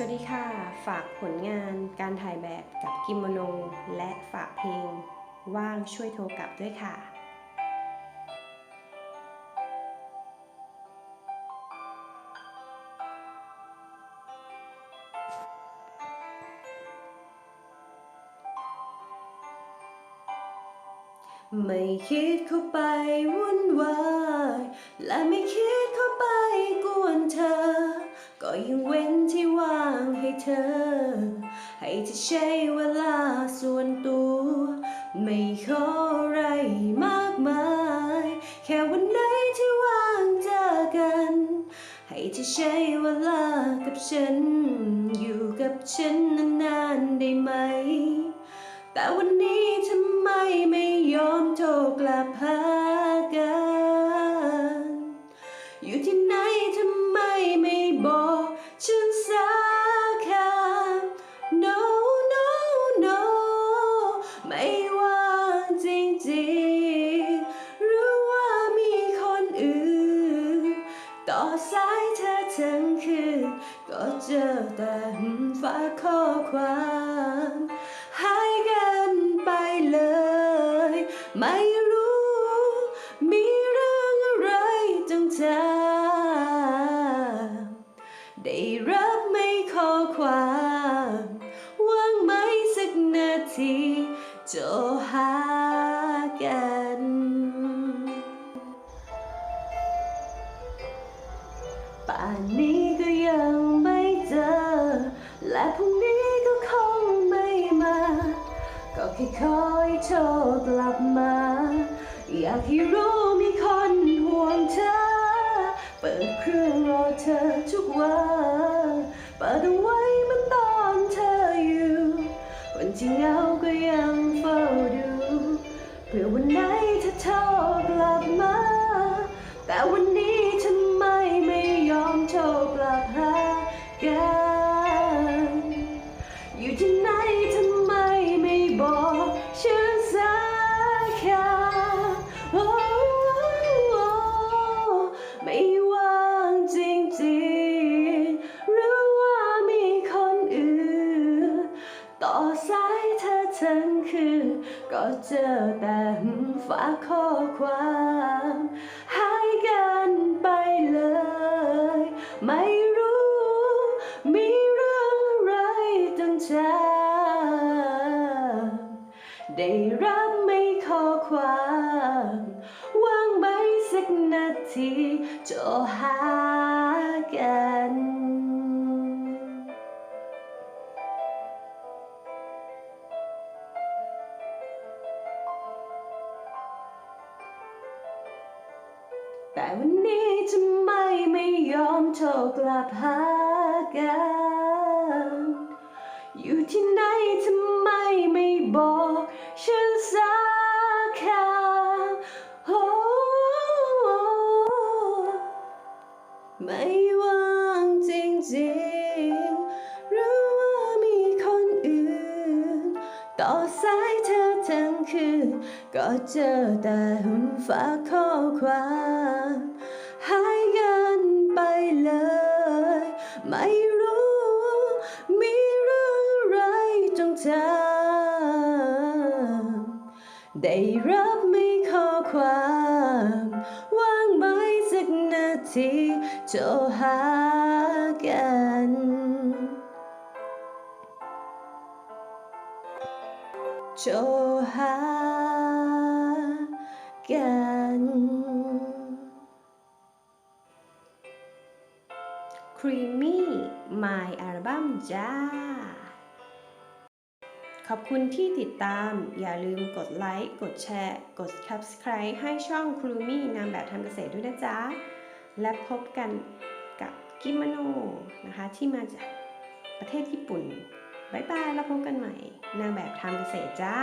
สวัสดีค่ะ ฝากผลงานการถ่ายแบบกับกิโมโน และฝากเพลง ว่างช่วยโทรกลับด้วยค่ะไม่คิดเข้าไปวุ่นวาย และไม่คิดเข้า ก็ยังเว้นที่ว่างให้เธอ ให้เธอใช้เวลาส่วนตัว ไม่ขออะไรมากมาย แค่วันไหนที่ว่างเจอกัน ให้เธอใช้เวลากับฉัน อยู่กับฉันนานๆได้ไหม แต่วันนี้ทำไมไม่ยอมโทรกลับหา สายเธอทั้งคืนก็เจอแต่ฝากข้อความหายกันไปเลย ไม่รู้ มีเรื่องอะไรต้องถามได้รั ที่คอยโทรกลับมา อยากให้รู้มีคนห่วงเธอ เปิดเครื่องรอเธอทุกวันเปิดเอาไว้เหมันตอนเธออยู่วันที่เหงา ความหายกันไปเลย ไม่รู้ มีเรื่องอะไรต้องจำได้รับไม่ข้อความว่างไหมสักนาทีจะหากัน แต่วันนี้ทำไมไม่ยอมโทรกลับหากัน อยู่ที่ไหนทำไมไม่บอกฉันสักคำโอ้ไม่ว่างจริงๆหรือว่ามีคนอื่น ต่อสายเธอทั้งคืนก็เจอแต่หุ่นฝาข้อความ ได้รับไม่ข้อความว่างไหมสักนาทีโจะหากันโทรหากัน Creamy My Album จ้า ขอบคุณที่ติดตาม อย่าลืมกดไลค์ กดแชร์ กด Subscribe ให้ช่องครูมี่นางแบบทำเกษตรด้วยนะจ๊ะ และพบกันกับกิมโนนะคะ ที่มาจากประเทศญี่ปุ่น บ๊ายบาย แล้วพบกันใหม่ นางแบบทำเกษตรจ้า